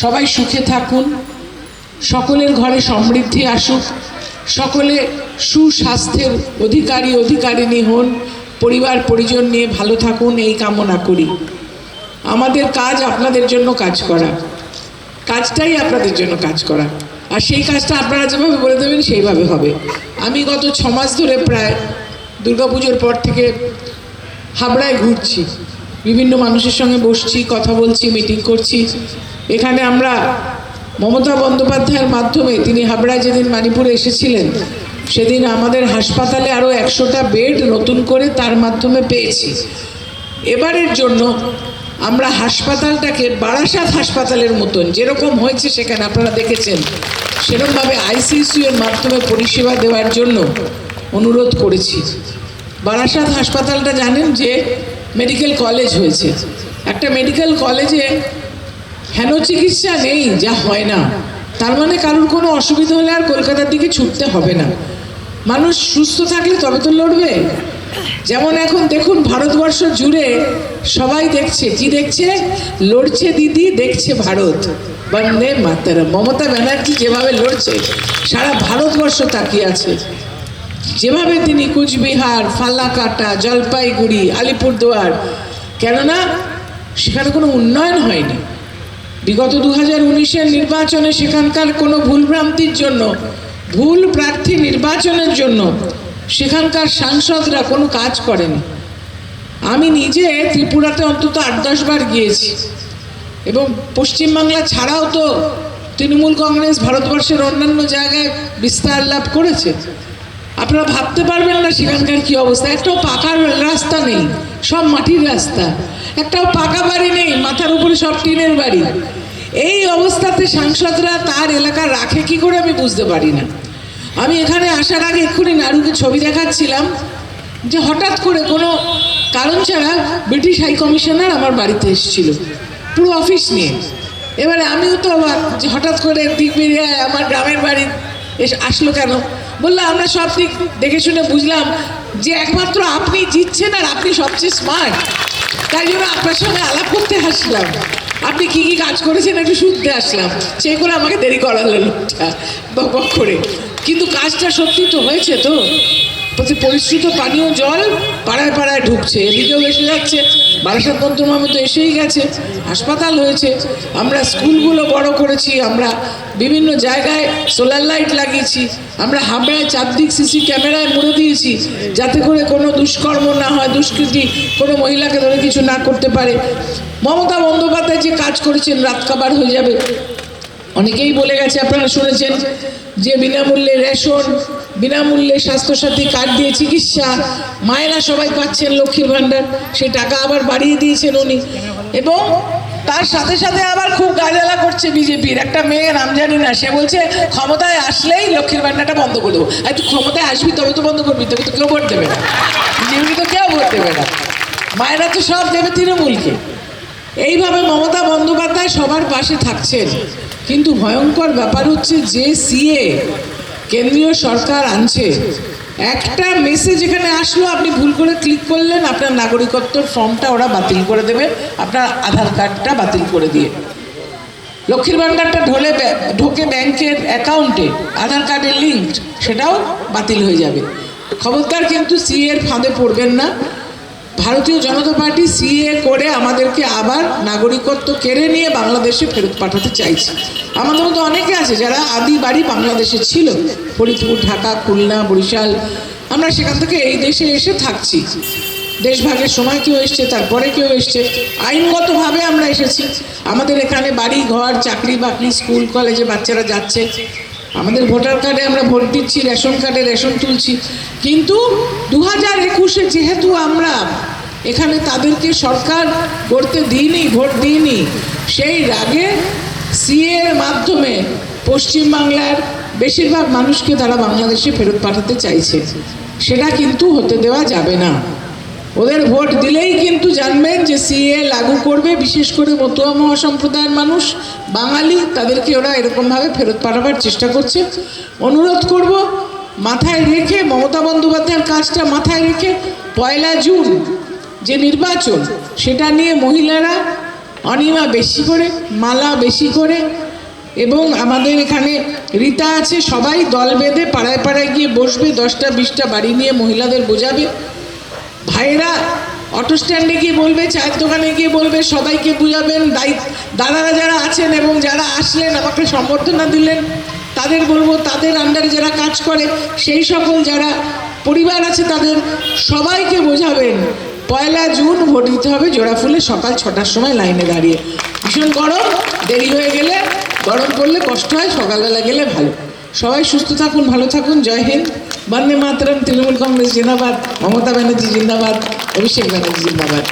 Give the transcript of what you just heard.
সবাই সুখে থাকুন, সকলের ঘরে সমৃদ্ধি আসুক, সকলে সুস্বাস্থ্যের অধিকারী, অধিকারিণী হন, পরিবার, পরিজন নিয়ে ভালো থাকুন, এই কামনা করি। আমাদের কাজ আপনাদের জন্য কাজ করা। কাজটাই আপনাদের জন্য কাজ করা। আর সেই কাজটা আপনারা যেভাবে বলে দেবেন, সেইভাবে হবে। আমি গত ছ মাস ধরে প্রায় দুর্গাপুজোর পর থেকে হাবড়ায় ঘুরছি। বিভিন্ন মানুষের সঙ্গে বসছি, কথা বলছি মিটিং করছি। এখানে আমরা মমতা বন্দ্যোপাধ্যায়ের মাধ্যমে, তিনি হাবড়ায় যেদিন মানিপুরে এসেছিলেন, সেদিন আমাদের হাসপাতালে আরও একশোটা বেড নতুন করে তার মাধ্যমে পেয়েছি। এবারের জন্য আমরা হাসপাতালটাকে বারাসাত হাসপাতালের মতন, যেরকম হয়েছে সেখানে আপনারা দেখেছেন, সেরকমভাবে আইসিসিউ এর মাধ্যমে পরিষেবা দেওয়ার জন্য অনুরোধ করেছি। বারাসাত হাসপাতালটা জানেন যে মেডিকেল কলেজ হয়েছে। একটা মেডিকেল কলেজে হেন চিকিৎসা নেই? যা হয় না। তার মানে কারোর কোনো অসুবিধা হলে আর কলকাতার দিকে ছুটতে হবে না। মানুষ সুস্থ থাকলে তবে তো লড়বে। যেমন এখন দেখুন, ভারতবর্ষ জুড়ে সবাই দেখছে। কি দেখছে? লড়ছে দিদি, দেখছে ভারত। বন্দে মাতারা মমতা ব্যানার্জি যেভাবে লড়ছে, সারা ভারতবর্ষ তাকিয়ে আছে। যেভাবে তিনি কুচবিহার ফাল্লাকাটা জলপাইগুড়ি, আলিপুরদুয়ার, কেননা সেখানে কোনো উন্নয়ন হয়নি। বিগত দু হাজার উনিশের নির্বাচনে সেখানকার কোনো ভুলভ্রান্তির জন্য, ভুল প্রার্থী নির্বাচনের জন্য সেখানকার সাংসদরা কোনো কাজ করেনি। আমি নিজে ত্রিপুরাতে অন্তত আট দশ বার গিয়েছি এবং পশ্চিমবাংলা ছাড়াও তো তৃণমূল কংগ্রেস ভারতবর্ষের অন্যান্য জায়গায় বিস্তার লাভ করেছে। আপনারা ভাবতে পারবেন না সেখানকার কি অবস্থা। একটাও পাকা রাস্তা নেই, সব মাটির রাস্তা। একটাও পাকা বাড়ি নেই, মাথার উপরে সব টিনের বাড়ি। এই অবস্থাতে সাংসদরা তার এলাকা রাখে, কি করে আমি বুঝতে পারি না। আমি এখানে আসার আগে এক্ষুনি নারুকে ছবি দেখাচ্ছিলাম যে হঠাৎ করে কোনো কারণ ছাড়া ব্রিটিশ হাই কমিশনার আমার বাড়িতে এসেছিল, পুরো অফিস নিয়ে। এবারে আমিও তো অবাক যে হঠাৎ করে দিক বেরিয়ে আমার গ্রামের বাড়ি এসে, আসলো কেন? বলল, আমরা সব দিক দেখে শুনে বুঝলাম যে একমাত্র আপনি জিতছেন আর আপনি সবচেয়ে স্মার্ট তাই জন্য আপনার সঙ্গে আলাপ করতে আসলাম। আপনি কি কি কাজ করেছেন একটু শুনতে আসলাম। সেই করে আমাকে দেরি করালো লোকটা বক করে। কিন্তু কাজটা সত্যি তো হয়েছে তো? প্রতি পরিশ্রুত পানীয় জল পাড়ায় পাড়ায় ঢুকছে, এদিকেও এসে যাচ্ছে, বারাসাত বন্ধুমামে তো এসেই গেছে, হাসপাতাল হয়েছে, আমরা স্কুলগুলো বড় করেছি, আমরা বিভিন্ন জায়গায় সোলার লাইট লাগিয়েছি, আমরা হাবড়ায় চারদিক সিসি ক্যামেরায় মুড়ে দিয়েছি, যাতে করে কোনো দুষ্কর্ম না হয়, দুষ্কৃতি কোনো মহিলাকে ধরে কিছু না করতে পারে। মমতা বন্দ্যোপাধ্যায় যে কাজ করেছেন, রাত কাবার হয়ে যাবে। অনেকেই বলে গেছে, আপনারা শুনেছেন যে বিনামূল্যে রেশন বিনামূল্যে স্বাস্থ্যসাথী কার্ড দিয়ে চিকিৎসা। মায়েরা সবাই পাচ্ছেন লক্ষ্মীর ভাণ্ডার। সেই টাকা আবার বাড়িয়ে দিয়েছেন উনি। এবং তার সাথে সাথে আবার খুব গাজালা করছে বিজেপির। একটা মেয়ে নাম জানি না, সে বলছে, ক্ষমতায় আসলেই লক্ষ্মীর ভাণ্ডারটা বন্ধ করে দেবো। আর তুই ক্ষমতায় আসবি, তবে তো বন্ধ করবি, তবে তো কেউ ভোট দেবে না। বিজেপি তো কেউ ভোট দেবে না। মায়েরা তো সব দেবে তৃণমূলকে। এইভাবে মমতা বন্দ্যোপাধ্যায় সবার পাশে থাকছেন। কিন্তু ভয়ঙ্কর ব্যাপার হচ্ছে যে, সিএ কেন্দ্রীয় সরকার আনছে। একটা মেসেজ এখানে আসলো, আপনি ভুল করে ক্লিক করলেন, আপনার নাগরিকত্বর ফর্মটা ওরা বাতিল করে দেবে, আপনার আধার কার্ডটা বাতিল করে দিয়ে। লক্ষ্মীর ভাণ্ডারটা ঢোলে ঢোকে ব্যাংকের অ্যাকাউন্টে আধার কার্ডের লিঙ্ক সেটাও বাতিল হয়ে যাবে। খবরদার কিন্তু সিএর এর ফাঁদে পড়বেন না। ভারতীয় জনতা পার্টি সিএ করে আমাদেরকে আবার নাগরিকত্ব কেড়ে নিয়ে বাংলাদেশে ফেরত পাঠাতে চাইছে। আমাদের মতো অনেকে আছে যারা আদি বাড়ি বাংলাদেশে ছিল, ফরিদপুর, ঢাকা, খুলনা, বরিশাল। আমরা সেখান থেকে এই দেশে এসে থাকছি। দেশভাগের সময় কেউ এসছে, তারপরে কেউ এসছে। আইনগতভাবে আমরা এসেছি। আমাদের এখানে বাড়ি ঘর চাকরি বাকরি স্কুল, কলেজে বাচ্চারা যাচ্ছে। আমাদের ভোটার কার্ডে আমরা ভোট দিচ্ছি, রেশন কার্ডে রেশন তুলছি। কিন্তু দু হাজার একুশে যেহেতু আমরা এখানে তাদেরকে সরকার করতে দিইনি, ভোট দিইনি, সেই রাগে সিএর এর মাধ্যমে পশ্চিমবাংলার বেশিরভাগ মানুষকে তারা বাংলাদেশে ফেরত পাঠাতে চাইছে। সেটা কিন্তু হতে দেওয়া যাবে না। ওদের ভোট দিলেই কিন্তু জানবেন যে সিএ লাগু করবে, বিশেষ করে মতুয়া মহাসম্প্রদায়ের মানুষ, বাঙালি, তাদেরকে ওরা এরকমভাবে ফেরত পাঠাবার চেষ্টা করছে। অনুরোধ করব, মাথায় রেখে, মমতা বন্দ্যোপাধ্যায়ের কাজটা মাথায় রেখে, পয়লা জুন যে নির্বাচন, সেটা নিয়ে মহিলারা অনিমা বেশি করে, মালা বেশি করে, এবং আমাদের এখানে রীতা আছে, সবাই দল বেঁধে পাড়ায় পাড়ায় গিয়ে বসবে, দশটা, বিশটা বাড়ি নিয়ে মহিলাদের বোঝাবে। ভাইয়েরা অটো স্ট্যান্ডে গিয়ে বলবে, চায়ের দোকানে গিয়ে বলবে, সবাইকে বুঝাবেন দাদারা যারা আছেন এবং যারা আসলেন, আমাকে সম্বর্ধনা দিলেন, তাদের বলব, তাদের আন্ডারে যারা কাজ করে, সেই সকল যারা পরিবার আছে, তাদের সবাইকে বোঝাবেন। পয়লা জুন ভোট দিতে হবে, জোড়া ফুলে সকাল ছটার সময় লাইনে দাঁড়িয়ে। ভীষণ গরম, দেরি হয়ে গেলে, গরম পড়লে কষ্ট হয়, সকালবেলা গেলে ভালো। সবাই সুস্থ থাকুন, ভালো থাকুন, জয় হিন্দ। বন্দে মাতরম তৃণমূল কংগ্রেস জিন্দাবাদ মমতা ব্যানার্জি জিন্দাবাদ অভিষেক ব্যানার্জি জিন্দাবাদ